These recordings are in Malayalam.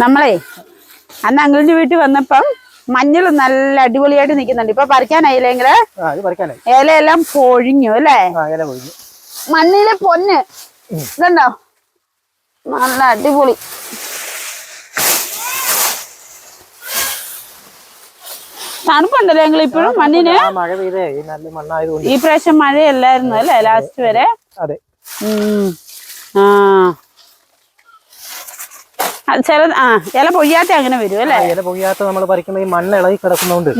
നമ്മളേ അന്ന് അങ്കിളിന്റെ വീട്ടിൽ വന്നപ്പം മഞ്ഞൾ നല്ല അടിപൊളിയായിട്ട് നിൽക്കുന്നുണ്ട്. ഇപ്പൊ പറിക്കാനായില്ലെങ്കിൽ ഇലയെല്ലാം പൊഴിഞ്ഞു അല്ലേ? മണ്ണിലെ പൊന്ന്. ഇതുണ്ടോ? നല്ല അടിപൊളി. തണുപ്പുണ്ടല്ലോ ഞങ്ങൾ ഇപ്പോഴും മണ്ണിന്? മഴ പെയ്തേ. നല്ല മണ്ണായതുകൊണ്ട്. ഈ പ്രാവശ്യം മഴയല്ലായിരുന്നു അല്ലേ ലാസ്റ്റ് വരെ? അതെ. ആ. ചില ആ ഇല പൊയ്യാത്ത അങ്ങനെ വരും അല്ലേ? ഇല പൊയ്യാത്ത നമ്മൾ പറിക്കുമ്പോ ഈ മണ്ണ് ഇളകി കിടക്കുന്നതുകൊണ്ട്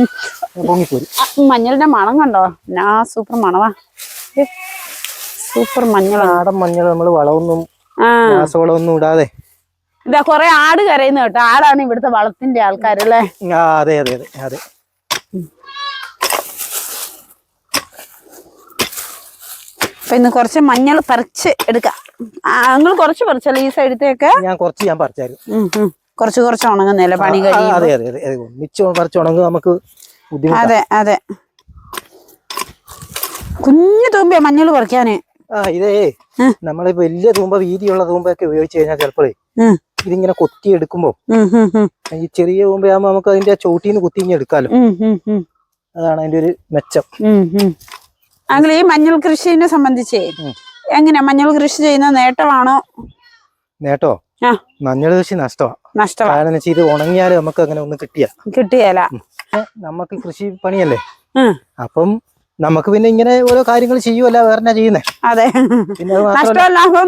പൊങ്ങിപ്പോരും. ആ, മഞ്ഞളിന്റെ മണം കണ്ടോ? ആ സൂപ്പർ മണവാ. സൂപ്പർ മഞ്ഞൾ നാടൻ മഞ്ഞൾ നമ്മൾ വളമൊന്നും രാസവളമൊന്നും ഇടാതെ. ഇതാ കൊറേ ആട് കരയുന്ന കേട്ടോ. ആടാണ് ഇവിടുത്തെ വളത്തിന്റെ ആൾക്കാരല്ലേ? അതെ അതെ അതെ അതെ. അപ്പൊ ഇന്ന് കുറച്ച് മഞ്ഞൾ പറിച്ച് എടുക്കാം. നിങ്ങൾ കുറച്ച് പറിച്ചല്ലേ ഈ സൈഡത്തേക്ക്? ഞാൻ കുറച്ച് ഞാൻ പറിച്ചായിരുന്നു. കുറച്ച് കുറച്ച് ഉണങ്ങുന്നല്ലേ പണി കഴിയും അതെ അതെ അതെ മിച്ചം പറിച്ച് ഉണങ്ങുക നമുക്ക് അതെ അതെ. കുഞ്ഞു തൂമ്പിയ മഞ്ഞൾ പറിക്കാന്. ആ ഇതേ നമ്മളെ വലിയ തൂമ്പ വീതിയുള്ള തൂമ്പൊക്കെ ഉപയോഗിച്ച് കഴിഞ്ഞാൽ ചിലപ്പോഴേ ഇതിങ്ങനെ കൊത്തി എടുക്കുമ്പോ ഉം, ഉം, ഉം, ഈ ചെറിയ തൂമ്പയാകുമ്പോ നമുക്ക് അതിന്റെ ചോട്ടീന്ന് കുത്തിഞ്ഞ് എടുക്കാലോ. അതാണ് അതിന്റെ ഒരു മെച്ചം. ഉം. ഈ മഞ്ഞൾ കൃഷിനെ സംബന്ധിച്ചേ ഉം. എങ്ങനെയാ? മഞ്ഞൾ കൃഷി ചെയ്യുന്ന നേട്ടമാണോ? നേട്ടോ? മഞ്ഞൾ കൃഷി നഷ്ടമാണ് കാരണം വെച്ചാൽ ഇത് ഉണങ്ങിയാൽ നമുക്ക് അങ്ങനെ ഒന്നും കിട്ടിയ കിട്ടിയല്ല നമുക്ക് കൃഷി പണിയല്ലേ? അപ്പം നമുക്ക് പിന്നെ ഇങ്ങനെ ഓരോ കാര്യങ്ങൾ ചെയ്യുമല്ല വേറെ ചെയ്യുന്നേ? അതെ. പിന്നെ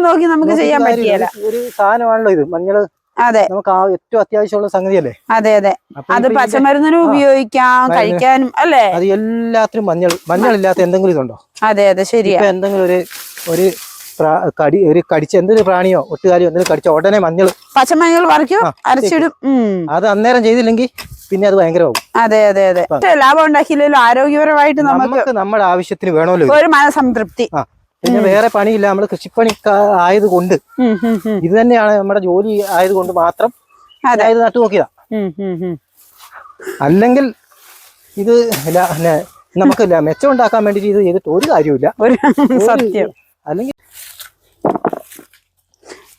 നോക്കി നമുക്ക് ചെയ്യാൻ. പറ്റിയല്ല ഒരു സാധനമാണല്ലോ ഇത്. മഞ്ഞൾ അതെ. നമുക്ക് ആ ഏറ്റവും അത്യാവശ്യമുള്ള സംഗതിയല്ലേ? അതെ അതെ. അത് പച്ചമരുന്നിനും ഉപയോഗിക്കാം കഴിക്കാനും അല്ലേ? അത് എല്ലാത്തിനും മഞ്ഞൾ മഞ്ഞൾ ഇല്ലാത്ത എന്തെങ്കിലും ഇതുണ്ടോ? അതെ അതെ ശരിയാ. എന്തെങ്കിലും ഒരു ഒരു കടി ഒരു കടിച്ച എന്തൊരു പ്രാണിയോ ഒട്ടുകാരിയോ എന്തെങ്കിലും കടിച്ച ഉടനെ മഞ്ഞൾ. പച്ചമഞ്ഞൾ പറിക്കും അരച്ചിടും അത് അന്നേരം ചെയ്തില്ലെങ്കിൽ പിന്നെ അത് ഭയങ്കരമാകും. അതെ അതെ അതെ. ലാഭം ഉണ്ടാക്കിയില്ലല്ലോ ആരോഗ്യപരമായിട്ട് നമുക്ക് നമ്മുടെ ആവശ്യത്തിന് വേണമല്ലോ ഒരു മനസംതൃപ്തി. പിന്നെ വേറെ പണിയില്ല നമ്മൾ കൃഷിപ്പണി ആയതുകൊണ്ട്. ഇത് തന്നെയാണ് നമ്മുടെ ജോലി ആയതുകൊണ്ട് മാത്രം അതായത് നട്ടു നോക്കിയതാ. അല്ലെങ്കിൽ ഇത് നമുക്കില്ല നമുക്ക് മെച്ചം ഉണ്ടാക്കാൻ വേണ്ടിയിട്ട് ഇത് ചെയ്തിട്ട് ഒരു കാര്യമില്ല ഒരു- സത്യം. അല്ലെങ്കിൽ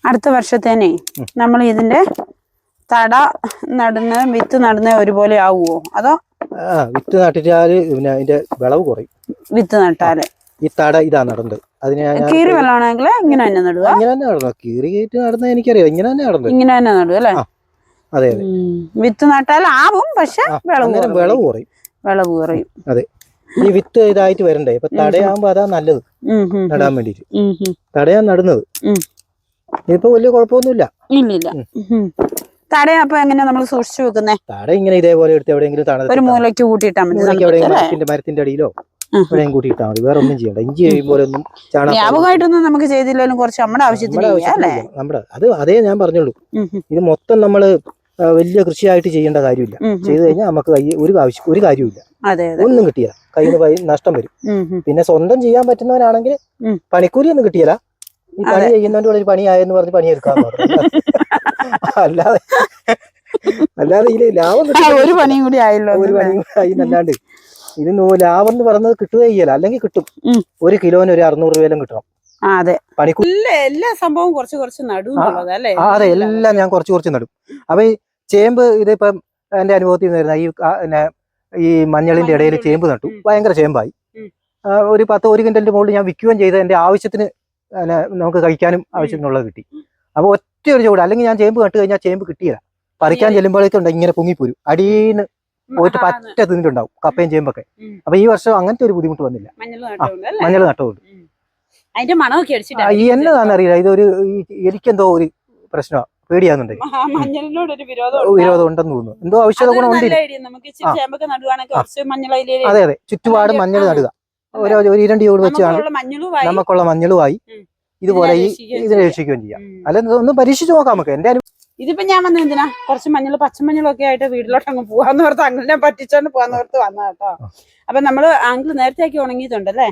അടുത്ത വർഷത്തേനെ നമ്മൾ ഇതിന്റെ തട നടുന്ന വിത്ത് നടുന്ന ഒരുപോലെ ആവുമോ അതോ വിത്ത് നട്ടിട്ടാൽ പിന്നെ അതിന്റെ വിളവ് കുറയും. വിത്ത് നട്ടാൽ ഈ തട ഇതാ നടന്നത്. അതിന് കീറി വെള്ളമാണെങ്കിൽ ഇങ്ങനെ തന്നെ നടുക ഇങ്ങനെ തന്നെ നടന്നു കീറി കയറ്റി നടന്നത് എനിക്കറിയാം. ഇങ്ങനെ തന്നെ നടന്നത്. ഇങ്ങനെ തന്നെ നടുക അല്ലേ? അതെ അതെ. വിത്ത് നട്ടാൽ ആവും പക്ഷെ വിളവ്. വിളവ് കുറയും. വിളവ് കുറയും. അതെ. ഈ വിത്ത് ഇതായിട്ട് വരണ്ടേ? ഇപ്പൊ തടയാകുമ്പോ അതാ നല്ലത്. നടാൻ വേണ്ടിട്ട്. തടയാൻ നടുന്നത്. ഇതിപ്പോ വലിയ കുഴപ്പമൊന്നുമില്ല. ഇല്ലില്ല. ഉം. തട അപ്പൊ എങ്ങനെയാ നമ്മൾ സൂക്ഷിച്ചു വെക്കുന്നേ? തട ഇങ്ങനെ ഇതേപോലെ എടുത്ത് എവിടെയെങ്കിലും ഒരു തണലത്ത് മൂലയ്ക്ക് കൂട്ടിയിട്ടാ മതി? മരത്തിന്റെ അടിയിലോ. എവിടെയും കൂട്ടിയിട്ടാ മതി. വേറെ ഒന്നും ചെയ്യണ്ട. ഇഞ്ചി ചെയ്യുമ്പോൾ ഒന്നും വ്യാപകമായിട്ടൊന്നും നമുക്ക് ചെയ്തില്ലെങ്കിലും കുറച്ച് നമ്മുടെ ആവശ്യത്തിന് നമ്മുടെ അത് അതേ ഞാൻ പറഞ്ഞുള്ളൂ. ഇത് മൊത്തം നമ്മൾ വലിയ കൃഷിയായിട്ട് ചെയ്യേണ്ട കാര്യമില്ല. ചെയ്തു കഴിഞ്ഞാൽ നമുക്ക് ഒരു ആവശ്യം ഒരു കാര്യമില്ല ഒന്നും കിട്ടിയില്ല. കയ്യിൽ നിന്ന് പൈ- നഷ്ടം വരും. പിന്നെ സ്വന്തം ചെയ്യാൻ പറ്റുന്നവനാണെങ്കിൽ. പണിക്കൂലി ഒന്നും കിട്ടിയല്ല. ഈ പണി ചെയ്യുന്നവന്റെ കൂടെ ഒരു പണിയായെന്ന് പറഞ്ഞ് പണിയെടുക്കാൻ അല്ലാതെ അല്ലാതെ ഇതിൽ ലാഭം ഒരു പണിയും കൂടി ആയല്ലോ ഒരു? പണിയും ആയി എന്നല്ലാണ്ട്. ഇത് നോ- ലാഭം എന്ന് പറയുന്നത് കിട്ടുകയില്ല അല്ലെങ്കിൽ കിട്ടും. ഒരു കിലോന് ഒരു അറുന്നൂറ് രൂപയിലും കിട്ടണം. അതെ. എല്ലാ സംഭവം കുറച്ച് കുറച്ച് നടും അല്ലേ? അതെ. എല്ലാം ഞാൻ കുറച്ച് കുറച്ച് നടും. അപ്പൊ ഈ ചേമ്പ് ഇതിപ്പം എന്റെ അനുഭവത്തിൽ നിന്ന് വരുന്ന ഈ ഈ മഞ്ഞളിന്റെ ഇടയിൽ ചേമ്പ് നട്ടു. ഭയങ്കര ചേമ്പായി. ഒരു പത്ത് ഒരു കിൻഡലിന്റെ മുകളിൽ ഞാൻ വിൽക്കുകയും ചെയ്ത് എന്റെ ആവശ്യത്തിന് നമുക്ക് കഴിക്കാനും ആവശ്യത്തിനുള്ളത് കിട്ടി. അപ്പൊ ഒറ്റ ഒരു ചൂട് അല്ലെങ്കിൽ ഞാൻ ചേമ്പ് നട്ട് കഴിഞ്ഞാൽ ചേമ്പ് കിട്ടിയില്ല പറിക്കാൻ ചെല്ലുമ്പോഴേക്കുണ്ട് ചെല്ലുമ്പോഴേക്കും ഇങ്ങനെ പൊങ്ങിപ്പോരും. അടിയിന്ന് പോയിട്ട് പറ്റ തിന്നിട്ടുണ്ടാവും കപ്പയും ചേമ്പൊക്കെ. അപ്പൊ ഈ വർഷം അങ്ങനത്തെ ഒരു ബുദ്ധിമുട്ട് വന്നില്ല. മഞ്ഞൾ നട്ടതുകൊണ്ട് അതിന്റെ മണമൊക്കെ ഈ എന്നതാണെന്നറിയില്ല ഇതൊരു എനിക്കെന്തോ ഒരു പ്രശ്നമാണ് പേടിയാന്നുണ്ട് മഞ്ഞളിനോട് ഒരു വിരോധം ഉണ്ടെന്ന് തോന്നുന്നു. എന്തോ ഔഷധ ഗുണം ഉണ്ട് അതെ അതെ. ചുറ്റുപാട് മഞ്ഞൾ- നടുക. ഒരു ഒരു ഇരണ്ടി ചോട് വെച്ചാണ് നമുക്കുള്ള മഞ്ഞളുമായി ഇതുപോലെ ഈ രക്ഷിക്കുകയും ചെയ്യാം. അല്ലെ ഒന്ന് പരീക്ഷിച്ചു നോക്കാം നമുക്ക്. എന്റെ ഇതിപ്പോ ഞാൻ വന്നത് എന്തിനാ? കുറച്ച് മഞ്ഞൾ പച്ചമഞ്ഞളൊക്കെ ആയിട്ട് വീട്ടിലോട്ട് അങ്ങ് പോവാന്ന് ഓർത്ത് അങ്ങനെ പറ്റിച്ചോണ്ട് പോവാന്ന് ഓർത്ത് വന്ന കേട്ടോ. അപ്പൊ നമ്മൾ ആംഗിൾ നേരത്തെ ആക്കി ഉണങ്ങിയിട്ടുണ്ടല്ലേ.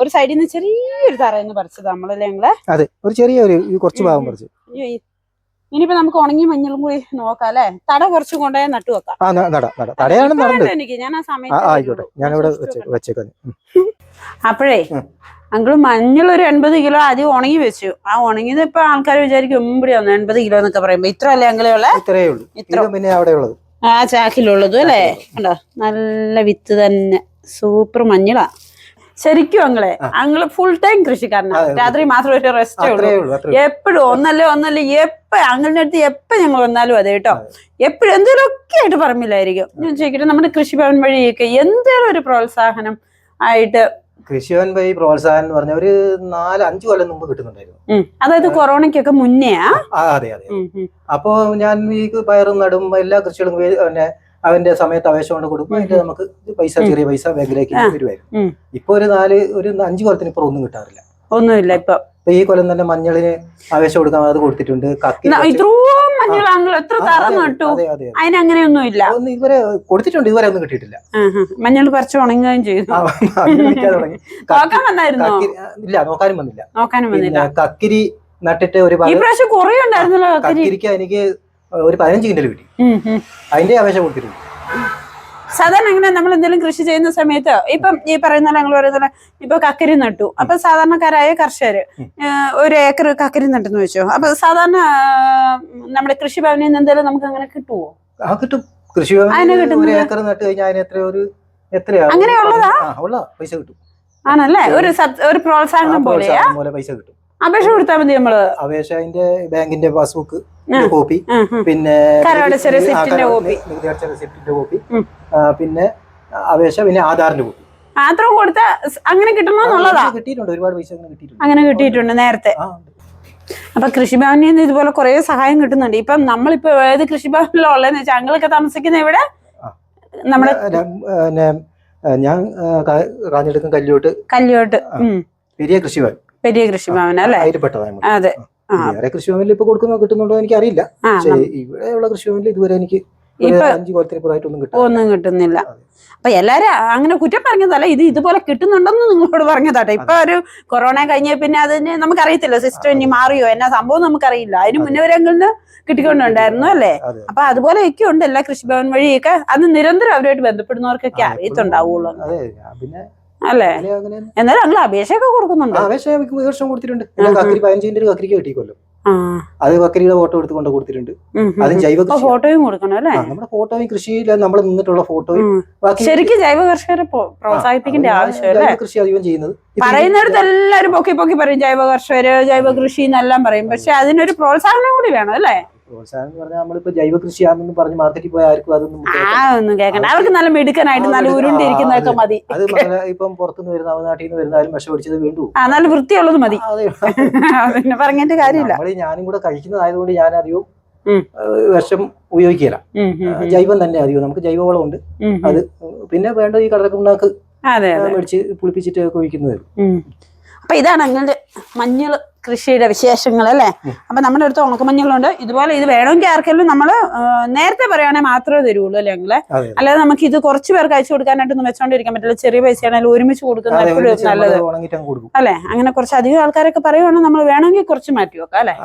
ഒരു സൈഡിൽ നിന്ന് ചെറിയൊരു തറയെന്ന് പറിച്ചത് നമ്മളല്ലേ ഞങ്ങൾ? അതെ ഒരു ചെറിയൊരു കുറച്ച് ഭാഗം പറിച്ചു. ഇനിയിപ്പോ നമുക്ക് ഉണങ്ങി മഞ്ഞളും കൂടി നോക്കാം അല്ലെ? തട കുറച്ച് കൊണ്ടുപോയി നട്ടു വെക്കാം. തടയാണ് എനിക്ക്. ഞാൻ ആ സമയത്ത് ഞാനിവിടെ വെച്ചേക്കാം അപ്പോഴേ ഉം. അങ്കിൾ മഞ്ഞൾ ഒരു എൺപത് കിലോ ആദ്യം ഉണങ്ങി വെച്ചു. ആ ഉണങ്ങിയത് ഇപ്പൊ ആൾക്കാർ വിചാരിക്കും ഉമ്പടി വന്നു എൺപത് കിലോ എന്നൊക്കെ പറയുമ്പോ. ഇത്ര അല്ലേ ഉള്ളൂ? പിന്നെ അവിടെ ഉള്ളത്. ആ ചാക്കിലുള്ളതും അല്ലേ? കണ്ടോ? നല്ല വിത്ത് തന്നെ. സൂപ്പർ മഞ്ഞളാ. ശരിക്കും അങ്ങളെ അങ്ങൾ ഫുൾ ടൈം കൃഷിക്കാരനാ. അതെ, അതെ. രാത്രി മാത്രം ഒരു റെസ്റ്റേ ഉള്ളൂ. എപ്പോഴും ഒന്നല്ലേ ഒന്നല്ലേ എപ്പോ അങ്ങളുടെ അടുത്ത് എപ്പോ ഞങ്ങൾ വന്നാലും അതെ കേട്ടോ. എപ്പോഴും എന്തെങ്കിലും ഒക്കെ ആയിട്ട് പറമ്പില്ലായിരിക്കും ഞാൻ ചോദിക്കട്ടെ നമ്മുടെ കൃഷിഭവൻ വഴിയൊക്കെ എന്തെങ്കിലും ഒരു പ്രോത്സാഹനം ആയിട്ട് കൃഷിഭവൻ വഴി പ്രോത്സാഹനം എന്ന് പറഞ്ഞ ഒരു നാല് അഞ്ചു കൊല്ലം മുമ്പ് കിട്ടുന്നുണ്ടായിരുന്നു. അതായത് കൊറോണയ്ക്കൊക്കെ മുന്നേ അതെ അതെ. അപ്പോ ഞാൻ ഈ പയറും നടും എല്ലാ കൃഷികളും പിന്നെ അവന്റെ സമയത്ത് അപേക്ഷ കൊണ്ട് കൊടുക്കും അതിന്റെ നമുക്ക് പൈസ ചെറിയ പൈസ ബാങ്കിലേക്ക്. വരുമായിരുന്നു ഇപ്പൊ ഒരു നാല് ഒരു അഞ്ചു കൊല്ലത്തിന് ഇപ്പൊ ഒന്നും കിട്ടാറില്ല. ഒന്നുമില്ല ഇപ്പൊ. ഈ കൊല്ലം തന്നെ മഞ്ഞളിന് അപേക്ഷ കൊടുക്കാൻ അത് കൊടുത്തിട്ടുണ്ട്. കക്കി ഇവരെ കൊടുത്തിട്ടുണ്ട്. ഇതുവരെ ഒന്നും കിട്ടിയിട്ടില്ല. മഞ്ഞൾ പറിച്ച് ഉണങ്ങുകയും ചെയ്തു. ഇല്ല നോക്കാനും വന്നില്ല. നോക്കാനും വന്നില്ല. കക്കിരി നട്ടിട്ട് ഒരു കക്കിരിക്ക് എനിക്ക് ഒരു പതിനഞ്ച് കിൻഡൽ കിട്ടി. അതിന്റെ അപേക്ഷ കൊടുത്തിരുന്നു സാധാരണ അങ്ങനെ നമ്മൾ എന്തെങ്കിലും കൃഷി ചെയ്യുന്ന സമയത്ത് ഇപ്പം ഈ പറയുന്ന ഞങ്ങൾ പറയുന്ന ഇപ്പൊ കക്കരി നട്ടു. അപ്പൊ സാധാരണക്കാരായ കർഷകര് ഒരു ഏക്കർ കക്കരി നട്ടെന്ന് വെച്ചോ. അപ്പൊ സാധാരണ നമ്മുടെ കൃഷിഭവനിൽ നിന്ന് എന്തെങ്കിലും നമുക്ക് അങ്ങനെ കിട്ടുവോ? ആ കിട്ടും. കൃഷി ഒരു ഏക്കർ നട്ട് കഴിഞ്ഞാൽ അതിന് എത്ര ഒരു എത്രയാ അങ്ങനെയുള്ളതാ? ഉള്ള പൈസ കിട്ടും. ആണല്ലേ? ഒരു ഒരു പ്രോത്സാഹനം പോലെയാ? പൈസ കിട്ടും. അപേക്ഷ കൊടുത്താൽ മതി നമ്മൾ. അപേക്ഷ അതിന്റെ ബാങ്കിന്റെ പാസ്ബുക്ക്. കോപ്പി. പിന്നെ റെസിപ്റ്റിന്റെ കോപ്പി. റെസിപ്റ്റിന്റെ കോപ്പി. പിന്നെ അപേക്ഷ പിന്നെ ആധാറിന്റെ കോപ്പി. മാത്രം കൊടുത്ത അങ്ങനെ കിട്ടണമെന്നുള്ളതാ കിട്ടിയിട്ടുണ്ട്. ഒരുപാട് പൈസ അങ്ങനെ കിട്ടിയിട്ടുണ്ട്. നേരത്തെ. അപ്പൊ കൃഷിഭവനിൽ നിന്ന് ഇതുപോലെ കുറെ സഹായം കിട്ടുന്നുണ്ട്. ഇപ്പം നമ്മളിപ്പോ ഏത് കൃഷിഭവനിലോ ഉള്ളതെന്ന് വെച്ചാൽ അങ്ങളൊക്കെ താമസിക്കുന്ന ഇവിടെ. നമ്മുടെ ഞാൻ കാഞ്ഞെടുക്കും കല്ല്യോട്ട്. കല്യോട്ട് ഉം. പെരിയ കൃഷിഭവൻ. പെരിയ കൃഷിഭവൻ അല്ലേ. അതെ. വേറെ കൃഷിഭവനിൽ ഇപ്പൊ കൊടുക്കുന്നോ കിട്ടുന്നുണ്ടോ എനിക്ക് അറിയില്ല. ഇവിടെയുള്ള കൃഷിഭവനിൽ ഇതുവരെ എനിക്ക് ഒന്നും കിട്ടുന്നില്ല. അപ്പൊ എല്ലാരും അങ്ങനെ കുറ്റം പറഞ്ഞതല്ല ഇത് ഇതുപോലെ കിട്ടുന്നുണ്ടെന്ന് നിങ്ങളോട് പറഞ്ഞതാട്ടെ. ഇപ്പൊ ഒരു കൊറോണ കഴിഞ്ഞ പിന്നെ അതിന് നമുക്കറിയത്തില്ല സിസ്റ്റം ഇനി മാറിയോ? എന്നാ സംഭവം നമുക്കറിയില്ല. അതിന് മുന്നേ വരെങ്കിലും കിട്ടിക്കൊണ്ടുണ്ടായിരുന്നു അല്ലേ? അപ്പൊ അതുപോലെ അതുപോലെയൊക്കെ ഉണ്ട് എല്ലാ കൃഷിഭവൻ വഴിയൊക്കെ. അത് നിരന്തരം അവരുമായിട്ട് ബന്ധപ്പെടുന്നവർക്കൊക്കെ അറിയത്തുണ്ടാവുള്ളൂ. അല്ലേ? എന്നാലും ഞങ്ങൾ അപേക്ഷയൊക്കെ കൊടുക്കുന്നുണ്ട്. ആ ഈ വർഷം കൊടുത്തിട്ടുണ്ട്. കക്കരി പതിനഞ്ചിന്റെ ഒരു കക്കരിക്ക് കിട്ടിക്കൊല്ലോ അത് കക്കരിയുടെ ഫോട്ടോ എടുത്ത് കൊണ്ട് കൊടുത്തിട്ടുണ്ട്. അതും ജൈവ ഫോട്ടോയും കൊടുക്കണം അല്ലേ? നമ്മുടെ ഫോട്ടോയും കൃഷിയിൽ നമ്മൾ നിന്നിട്ടുള്ള ഫോട്ടോയും ശരിക്കും ജൈവ കർഷകരെ പ്രോത്സാഹിപ്പിക്കേണ്ട ആ, അത് ഞാൻ ആവശ്യം അല്ലേ? ജൈവ കൃഷി അധികം ചെയ്യുന്നത്. പറയുന്നിടത്ത് എല്ലാരും പൊക്കി പൊക്കി പറയും ജൈവ കർഷകര് ജൈവ കൃഷി എന്നെല്ലാം പറയും. പക്ഷെ അതിനൊരു പ്രോത്സാഹനം കൂടി വേണം അല്ലേ? പ്രോത്സാഹനം എന്ന് പറഞ്ഞാൽ നമ്മളിപ്പോ ജൈവ കൃഷിയാണെന്ന് പറഞ്ഞ് മാർക്കറ്റിൽ പോയ ആർക്കും അതൊന്നും ആ ഒന്നും കേൾക്കണ്ട. അവർക്ക് നല്ല മിടുക്കനായിട്ട് നല്ല. ഉരുണ്ടിരിക്കുന്നതൊക്കെ മതി. അത് മകളെ ഇപ്പം പുറത്തുനിന്ന് വരുന്ന അവനാട്ടിൽ നിന്ന് വരുന്നാലും വിഷം പിടിച്ചത് വേണ്ടു ആ നല്ല വൃത്തിയുള്ളത് മതി. പിന്നെ പറഞ്ഞിട്ട് കാര്യമില്ല. നമ്മൾ ഞാനും കൂടെ കഴിക്കുന്നതായതുകൊണ്ട് ഞാൻ അധികവും ഉം. ഏഹ്, വിഷം ഉപയോഗിക്കില്ല ഉം, ഉം, ഉം. ജൈവം തന്നെ അധികം നമുക്ക് ജൈവവളം ഉണ്ട് ഉം, ഉം. അത് പിന്നെ വേണ്ട ഈ കടലക്കുണ്ടാക്ക് അതെ അതെ. മേടിച്ച് പുളിപ്പിച്ചിട്ട് ഒക്കെ ഒഴിക്കുന്നത് ഉം. അപ്പൊ ഇതാണ് അങ്ങനെ മഞ്ഞൾ കൃഷിയുടെ വിശേഷങ്ങൾ അല്ലേ. അപ്പൊ നമ്മുടെ അടുത്ത് ഉണക്കമഞ്ഞളുണ്ട്. ഇതുപോലെ ഇത് വേണമെങ്കിൽ ആർക്കെങ്കിലും നമ്മൾ നേരത്തെ പറയുകയാണെങ്കിൽ മാത്രമേ തരുള്ളൂ അല്ലേ ഞങ്ങളെ അല്ലാതെ നമുക്ക് ഇത് കുറച്ച് പേർക്ക് അയച്ചു കൊടുക്കാനായിട്ടൊന്നും വെച്ചോണ്ടിരിക്കാൻ പറ്റില്ല. ചെറിയ പൈസയാണെങ്കിലും ഒരുമിച്ച് കൊടുക്കുന്ന എപ്പോഴും നല്ലത്. അല്ലെ? അങ്ങനെ കുറച്ച് അധികം ആൾക്കാരൊക്കെ പറയുവാണെങ്കിൽ നമ്മൾ വേണമെങ്കിൽ കുറച്ച് മാറ്റി വെക്കാം അല്ലെ?